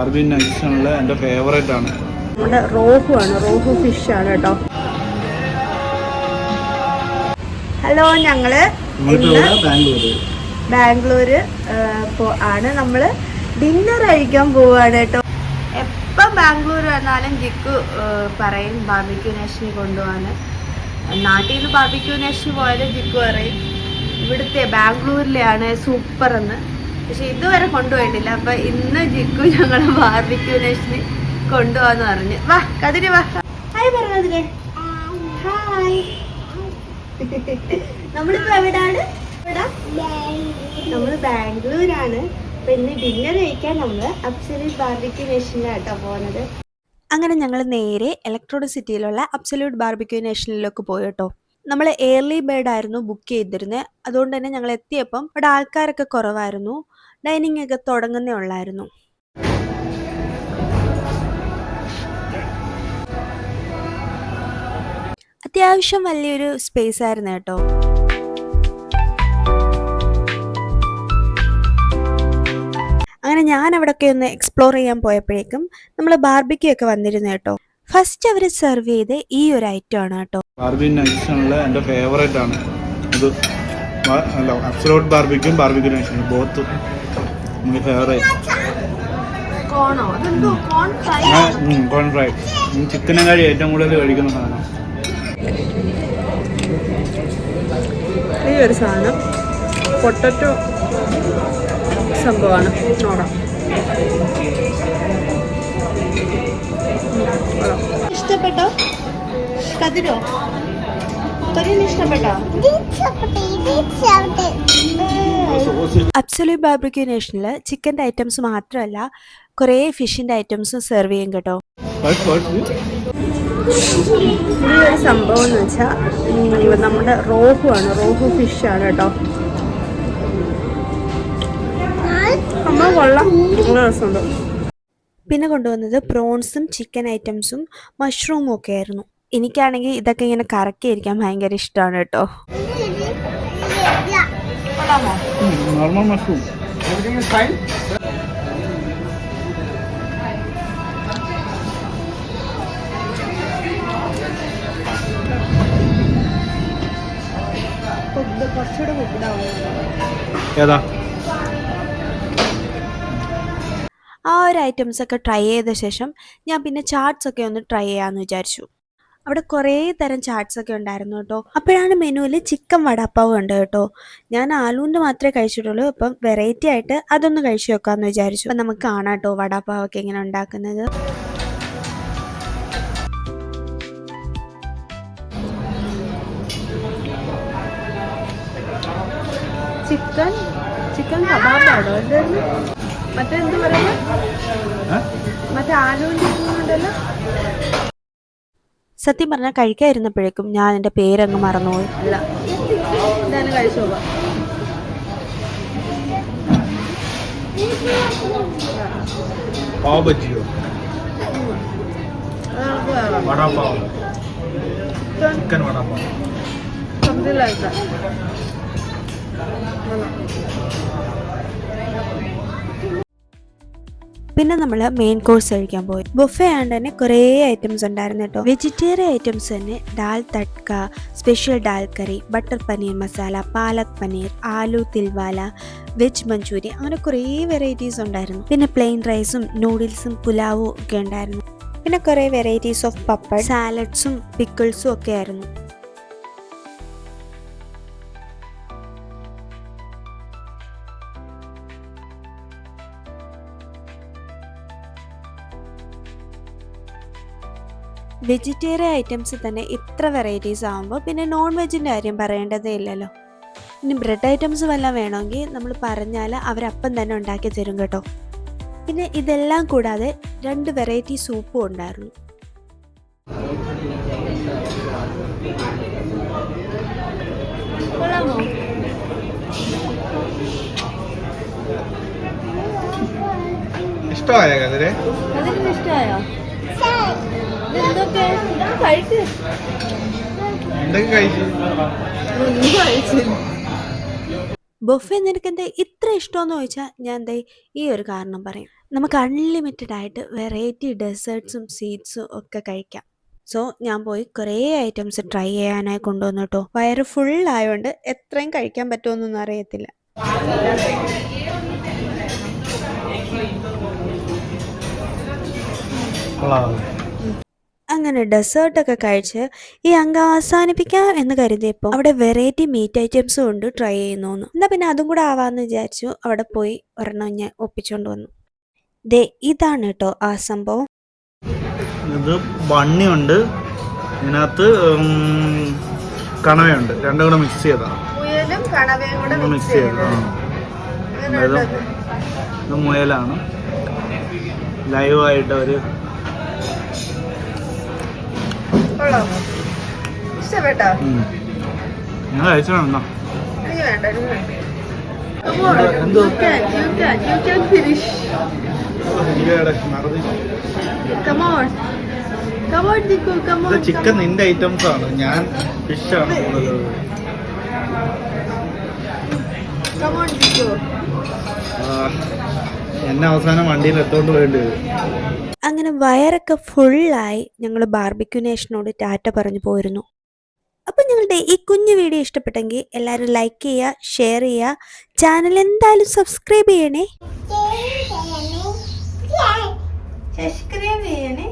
Barbie നൈറ്റ്സിനുള്ള എന്റെ favourite ആണ്. നമ്മുടെ റോഹു ആണ് റോഹു ഫിഷ് ആണ് കേട്ടോ. ഹലോ ഞങ്ങൾ ബാംഗ്ലൂര്. ആണ്. നമ്മൾ ഡിന്നർ കഴിക്കാൻ പോവാണ് കേട്ടോ. എപ്പം ബാംഗ്ലൂർ വന്നാലും ജിക്കു പറയും ബാബിക്യൂ നേഷന് കൊണ്ടുപോകാന് നാട്ടിൽ നിന്ന് ബാബിക്യൂ നേഷന് പോയാലും ജിക്കു പറയും ഇവിടുത്തെ ബാംഗ്ലൂരിലെയാണ് സൂപ്പർ എന്ന്. പക്ഷെ ഇതുവരെ കൊണ്ടുപോയിട്ടില്ല. അപ്പൊ ഇന്ന് ജിക്കു ഞങ്ങളെ ബാർബിക്യൂ നേഷന് കൊണ്ടുപോകാന്ന് പറഞ്ഞു. വാ കതിരി വാ. ഹായ് പറഞ്ഞതിരെ ഹായ് നമ്മളിപ്പോ എവിടാണ്? നമ്മൾ നമ്മൾ ബാംഗ്ലൂരാണ്. അപ്പൊ ഇന്ന് ഡിന്നർ കഴിക്കാൻ നമ്മൾ അബ്സല്യൂട്ട് ബാർബിക്യൂ നേഷനിലാട്ടോ പോകുന്നത് അങ്ങനെ ഞങ്ങൾ നേരെ ഇലക്ട്രോണിക് സിറ്റിയിലുള്ള അബ്സല്യൂട്ട് ബാർബിക്യൂ നേഷനിലേക്ക് പോയി കേട്ടോ നമ്മൾ എയർലി ബേർഡ് ആയിരുന്നു ബുക്ക് ചെയ്തിരുന്നത് അതുകൊണ്ട് തന്നെ ഞങ്ങൾ എത്തിയപ്പം അവിടെ ആൾക്കാരൊക്കെ കുറവായിരുന്നു. ഡൈനിങ് ഒക്കെ തുടങ്ങുന്നേ ഉള്ളായിരുന്നു. അത്യാവശ്യം വലിയൊരു സ്പേസ് ആയിരുന്നു കേട്ടോ. അങ്ങനെ ഞാൻ അവിടെയൊക്കെ ഒന്ന് എക്സ്പ്ലോർ ചെയ്യാൻ പോയപ്പോഴേക്കും നമ്മൾ ബാർബിക്യൂ ഒക്കെ വന്നിരുന്നു കേട്ടോ. ഫസ്റ്റ് അവർ സെർവ് ചെയ്ത് ഈ ഒരു ഐറ്റം ആണ് കേട്ടോ. എന്റെ ആണ്. ഇത് അല്ല അബ്സലോട്ട് ബാർബിക്കും ബാർബിക്കും നേഷനും ബോത്ത് ഫേവറേറ്റ് അതെന്തോ കോൺ ഫ്രൈ ചിക്കനും കഴി ഏറ്റവും കൂടുതൽ കഴിക്കുന്ന സാധനം. ഈ ഒരു സാധനം പൊട്ടറ്റോ സംഭവമാണ്. നോടാം ഇഷ്ടപ്പെട്ടോ? കതിരോ? ഇഷ്ടപ്പെട്ടോ? അബ്സല്യൂട്ട് ബാർബിക്യൂ നേഷനിൽ ചിക്കന്റെ ഐറ്റംസ് മാത്രമല്ല കുറേ ഫിഷിന്റെ ഐറ്റംസും സെർവ് ചെയ്യും കേട്ടോ? ഈ ഒരു സംഭവം എന്ന് വെച്ചാൽ നമ്മുടെ റോഹു ആണ്. റോഹു ഫിഷ് ആണ് കേട്ടോ. അമ്മ കൊള്ളാം. നല്ല രസമുണ്ട്. പിന്നെ കൊണ്ടുവന്നത് പ്രോൺസും ചിക്കൻ ഐറ്റംസും മഷ്റൂമും ഒക്കെ ആയിരുന്നു. എനിക്കാണെങ്കിൽ ഇതൊക്കെ ഇങ്ങനെ കറക്കിയിരിക്കാൻ ഭയങ്കര ഇഷ്ടമാണ് കേട്ടോ. നോർമൽ മഷ്റൂം കുറച്ചുകൂടെ കുക്കിടാവും ഏതാ? ആ ഒരു ഐറ്റംസ് ഒക്കെ ട്രൈ ചെയ്ത ശേഷം ഞാൻ പിന്നെ ചാട്സ് ഒക്കെ ഒന്ന് ട്രൈ ചെയ്യാമെന്ന് വിചാരിച്ചു. അവിടെ കുറേ തരം ചാട്സ് ഒക്കെ ഉണ്ടായിരുന്നു കേട്ടോ. അപ്പോഴാണ് മെനുവിൽ ചിക്കൻ വടാപ്പാവ് ഉണ്ട് കേട്ടോ. ഞാൻ ആലൂന്റെ മാത്രമേ കഴിച്ചിട്ടുള്ളൂ. അപ്പം വെറൈറ്റി ആയിട്ട് അതൊന്ന് കഴിച്ചു നോക്കാമെന്ന് വിചാരിച്ചു. അപ്പം നമുക്ക് കാണാം കേട്ടോ വടാപ്പാവൊക്കെ എങ്ങനെ ഉണ്ടാക്കുന്നത്. ചിക്കൻ ചിക്കൻ കബാബാണോ? എന്തായിരുന്നു മറ്റേ എന്ത് പറയുന്നത്? മറ്റേ ആലൂന്റെ ഉണ്ടല്ലോ സത്യം പറഞ്ഞാൽ കഴിക്കാതിരുന്നപ്പോഴേക്കും ഞാൻ എന്റെ പേരങ്ങ് മറന്നുപോയി. ചിക്കൻ പിന്നെ നമ്മൾ മെയിൻ കോഴ്സ് കഴിക്കാൻ പോയി. ബുഫേ ആയതുകൊണ്ട് തന്നെ കുറേ ഐറ്റംസ് ഉണ്ടായിരുന്നു കേട്ടോ. വെജിറ്റേറിയൻ ഐറ്റംസ് തന്നെ dal tadka special dal curry butter paneer masala palak paneer aloo തിൽവാല veg Manchurian അങ്ങനെ കുറേ വെറൈറ്റീസ് ഉണ്ടായിരുന്നു. പിന്നെ പ്ലെയിൻ റൈസും നൂഡിൽസും പുലാവും ഒക്കെ ഉണ്ടായിരുന്നു. പിന്നെ കുറേ വെറൈറ്റീസ് ഓഫ് പപ്പഡ് സാലഡ്സും പിക്കിൾസും ഒക്കെ ആയിരുന്നു. വെജിറ്റേറിയൻ ഐറ്റംസ് തന്നെ ഇത്ര വെറൈറ്റീസ് ആകുമ്പോൾ പിന്നെ നോൺ വെജിന്റെ കാര്യം പറയേണ്ടതേ ഇല്ലല്ലോ. ഇനി ബ്രെഡ് ഐറ്റംസ് വല്ലതും വേണമെങ്കിൽ നമ്മൾ പറഞ്ഞാൽ അവരപ്പം തന്നെ ഉണ്ടാക്കി തരും കേട്ടോ. പിന്നെ ഇതെല്ലാം കൂടാതെ രണ്ട് വെറൈറ്റി സൂപ്പും ഉണ്ടായിരുന്നു. ഇഷ്ടമായ കതിരെ? അതിന് ഇഷ്ടമായോ? എന്തൊക്കെ? കഴിച്ചു? കഴിച്ചു ബൊഫെ നിനക്ക് എന്താ ഇത്ര ഇഷ്ടമെന്ന് ചോദിച്ചാൽ ഞാൻ ദേ ഈ ഒരു കാരണം പറയും. നമുക്ക് അൺലിമിറ്റഡ് ആയിട്ട് വെറൈറ്റി ഡെസേർട്ട്സും സ്വീറ്റ്സും ഒക്കെ കഴിക്കാം. സോ ഞാൻ പോയി കുറേ ഐറ്റംസ് ട്രൈ ചെയ്യാനായി കൊണ്ടുവന്നു കേട്ടോ വയറ് ഫുൾ ആയതുകൊണ്ട് എത്രയും കഴിക്കാൻ പറ്റുമെന്നൊന്നും അറിയത്തില്ല. കൊള്ളാം. അങ്ങനെ ഡെസേർട്ടൊക്കെ കഴിച്ച് ഈ അംഗം അവസാനിപ്പിക്കാം എന്ന് കരുതിയപ്പോൾ അവിടെ വെറൈറ്റി മീറ്റ് ഐറ്റംസും ഉണ്ട് ട്രൈ ചെയ്യുന്നു എന്നാ പിന്നെ അതും കൂടെ ആവാന്ന് വിചാരിച്ചു. അവിടെ പോയി ഒരെണ്ണം ഞാൻ ഒപ്പിച്ചോണ്ട് വന്നു. ദേ ഇതാണ് കേട്ടോ ആ സംഭവം. ഇത് ബണ്ണിയുണ്ട്. ഇതിനകത്ത് കണവയുണ്ട്. രണ്ടും കൂടെ മിക്സ് ചെയ്താ മുയലും കണവയും കൂടെ മിക്സ് ചെയ്ത് അതായത് ഇത്? മുയലാണ്. ലൈവായിട്ട് ഒരു ഇഷ്ടപ്പെട്ടോ. ഞാൻ കഴിച്ചു വേണം എനിക്ക് വേണ്ട ചിക്കൻ നിന്റെ ഐറ്റംസ് ആണ്. ഞാൻ ഫിഷ് ആണ് എന്നെ അവസാനം വണ്ടിയിൽ എത്തോണ്ട് വേണ്ടി വരും. അങ്ങനെ വയറൊക്കെ ഫുള്ളായി ഞങ്ങൾ ബാർബിക്യൂ നേഷനോട് ടാറ്റ പറഞ്ഞു പോയിരുന്നു. അപ്പോൾ ഞങ്ങളുടെ ഈ കുഞ്ഞു വീഡിയോ ഇഷ്ടപ്പെട്ടെങ്കിൽ എല്ലാവരും ലൈക്ക് ചെയ്യുക ഷെയർ ചെയ്യുക. ചാനൽ എന്തായാലും സബ്സ്ക്രൈബ് ചെയ്യണേ. സബ്സ്ക്രൈബ് ചെയ്യണേ.